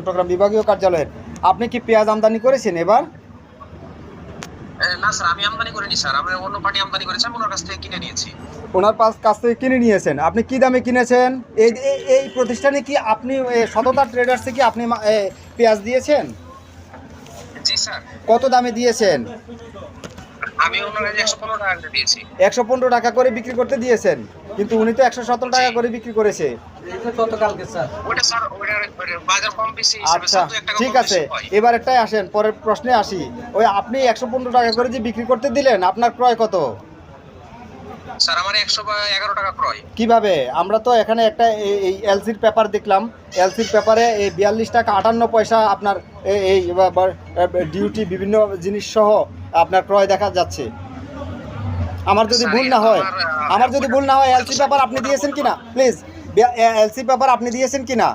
চট্টগ্রাম বিভাগীয় কার্যালয়ের। আপনি কি পেঁয়াজ আমদানি করেছেন এবার? না স্যার আমি আমদানি করিনি স্যার। আমি অন্য পার্টি আমদানি করেছি আমি ওনার কাছ থেকে কিনে নিয়েছি। ওনার পাশ কাছ থেকে কিনে নিয়েছেন। আপনি কি দামে কিনেছেন? এই এই- প্রতিষ্ঠানে কি আপনি এ, সততা ট্রেডার্সে কি আপনি পেঁয়াজ দিয়েছেন? জি স্যার। কত দামে দিয়েছেন? আমি ওনার কাছে একশো পনেরো টাকা দিয়েছি। একশো পনেরো টাকা করে বিক্রি করতে দিয়েছেন? কিন্তু উনি তো একশো সতেরো টাকা করে বিক্রি করেছে। ওটা স্যার ওটার ওটার বাজার কম বেশি হিসেবে আচ্ছা ঠিক আছে। এবার একটাই আসেন পরের প্রশ্নে আসি। ওই আপনি একশো পনেরো টাকা করে যে বিক্রি করতে দিলেন আপনার ক্রয় কত? স্যার আমার একশো এগারো টাকা ক্রয়। কীভাবে? আমরা তো এখানে একটা এই- এলসির পেপার দেখলাম। এলসির পেপারে এই বিয়াল্লিশ টাকা আটান্ন পয়সা আপনার এই- এই ডিউটি বিভিন্ন জিনিস সহ আপনার ক্রয় দেখা যাচ্ছে। আমার যদি ভুল না হয় আমার যদি ভুল না হয় এলসি পেপার আপনি দিয়েছেন কিনা? প্লিজ এলসি পেপার আপনি দিয়েছেন কিনা?